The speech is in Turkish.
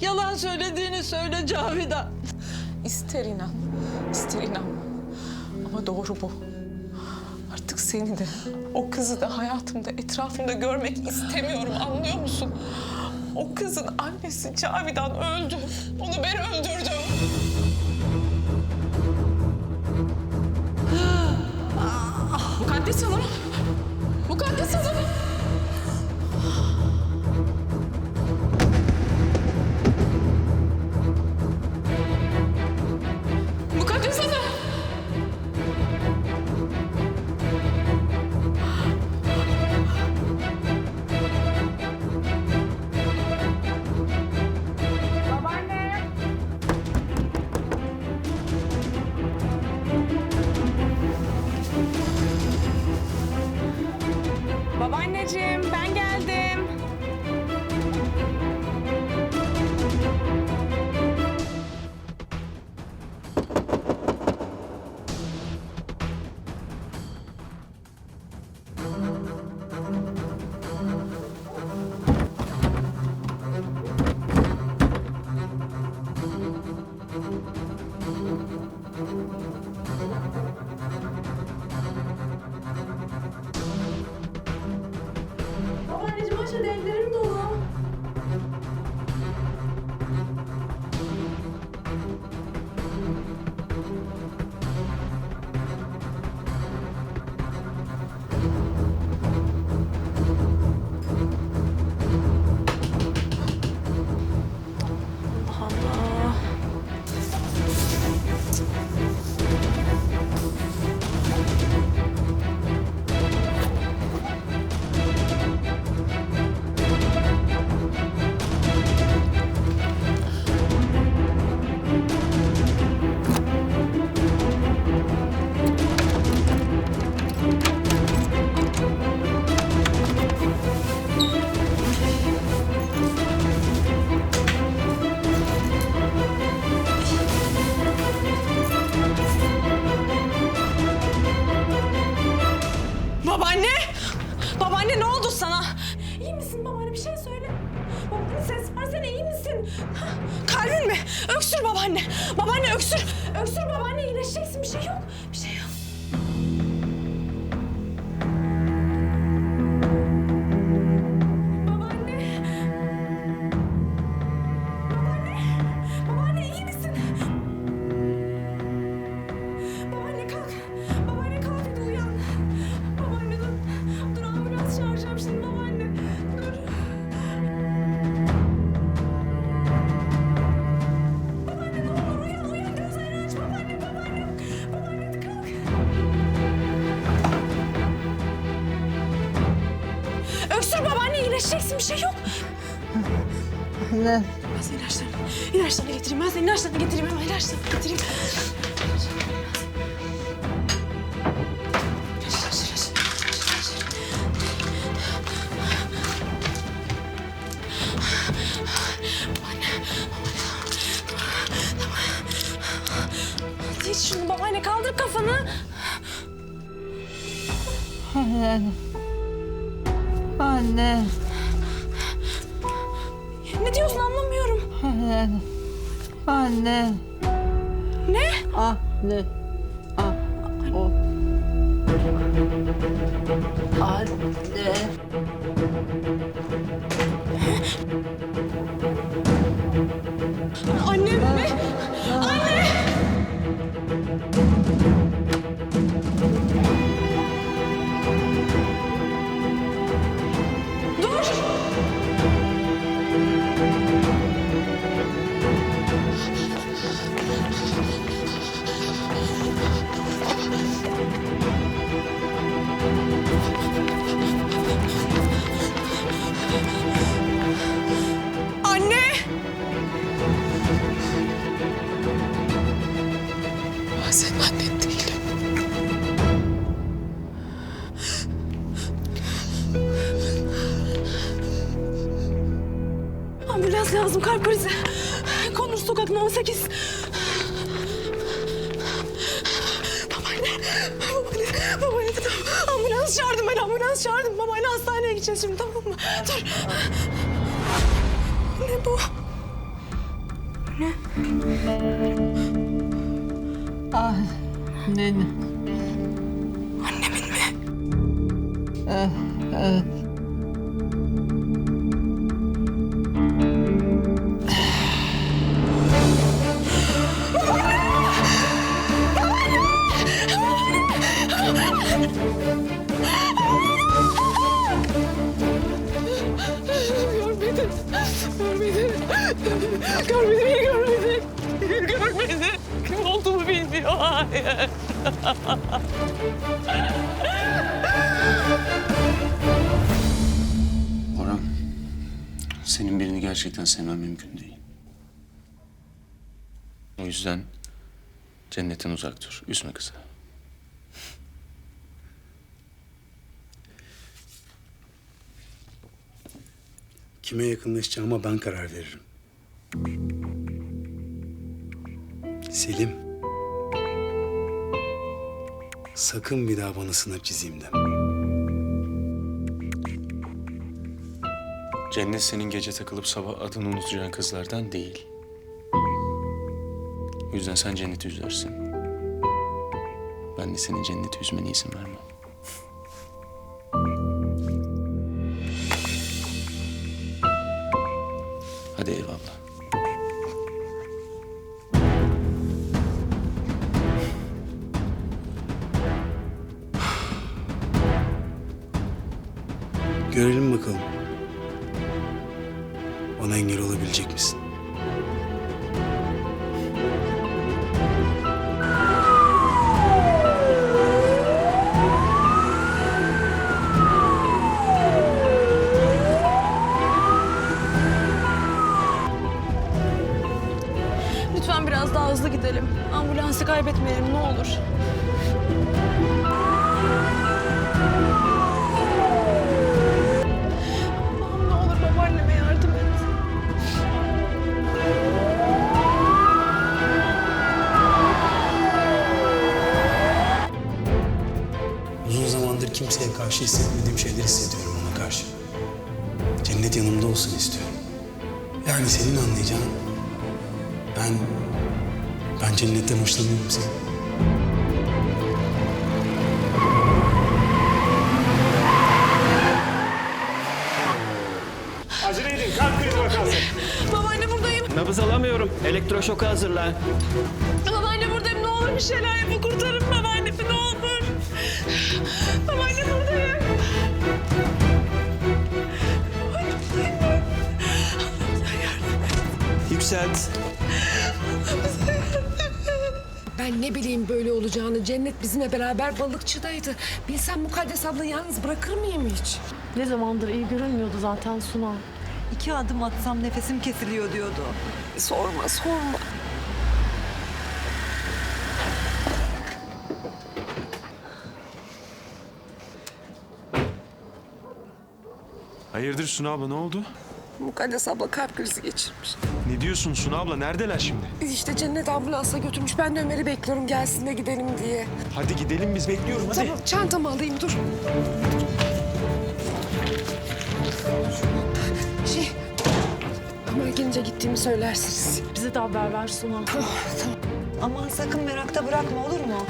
Yalan söylediğini söyle Cavidan. İster inan, ister inanma. Ama doğru bu. Artık seni de, o kızı da hayatımda, etrafımda görmek istemiyorum. Anlıyor musun? O kızın annesi Cavidan öldü. Onu ben öldürdüm. Mukaddes Hanım. Mukaddes Hanım. Babaanneciğim ben geldim. Babaanneciğim aşağıda Babaanne! Babaanne ne oldu sana? İyi misin babaanne bir şey söyle. Babaanne ses versene iyi misin? Kalbin mi? Öksür babaanne. Babaanne öksür. Öksür babaanne iyileşeceksin bir şey yok. Bir hadi kalk. Öksür babaanne iyileşeceksin bir şey yok. Ne? Ben senin ilaçlarını, ilaçlarını getireyim. Ben senin ilaçlarını getireyim hemen ilaçlarını getireyim. Babaanne kaldır kafanı. Anne. Anne. Ne diyorsun anlamıyorum. Anne. Anne. Ne? Anne. Ah. O. Anne. Annem mi? Anne! Anne! Ben senin annen değilim. Ambulans lazım kalp krizi. Konur sokak No 18. Babaanne, babaanne, babaanne. Ambulans çağırdım ben ambulans çağırdım. Babaanne hastaneye gideceğiz şimdi tamam mı? Dur. Ne bu? Babaanne. Annenin. Annemin mi? Evet, evet. Kim olduğumu bilmiyor. Hayır. Orhan, senin birini gerçekten sevmem mümkün değil. O yüzden cennetten uzak dur. Üzme kızı. Kime yakınlaşacağıma ben karar veririm. Selim. Sakın bir daha bana sınır çizeyim deme. Cennet senin gece takılıp sabah adını unutacağın kızlardan değil. O yüzden sen cenneti üzersin. Ben de senin cenneti üzmene izin vermem. Hadi eyvallah. Görelim bakalım. Bana engel olabilecek misin? Lütfen biraz daha hızlı gidelim. Ambulansı kaybetmeyelim ne olur. Hissetmediğim şeyler hissediyorum ona karşı. Cennet yanımda olsun istiyorum. Yani senin anlayacağın ben ben cennetten hoşlanıyorum senin. Acele edin, kalp krizi vakası. Babaanne buradayım. Nabız alamıyorum. Elektroşoka hazırlan. Babaanne buradayım. Ne olur bir şeyler yapın. Kurtarın babaannemi ne olur. Babaanne Yükselt. Ben ne bileyim böyle olacağını. Cennet bizimle beraber balıkçıdaydı. Bilsem Mukaddes abla yalnız bırakır mıyım hiç? Ne zamandır iyi görünmüyordu zaten Suna. İki adım atsam nefesim kesiliyor diyordu. Sorma sorma. Hayırdır Suna abla ne oldu? Mukaddes abla kalp krizi geçirmiş. Ne diyorsun Suna abla neredeler şimdi? İşte Cennet ambulansa götürmüş. Ben de Ömer'i bekliyorum gelsin de gidelim diye. Hadi gidelim biz bekliyoruz hadi. Tamam çantamı alayım dur. Şey... Ömer gelince gittiğimi söylersiniz. Bize de haber ver Suna. Aman sakın merakta bırakma olur mu?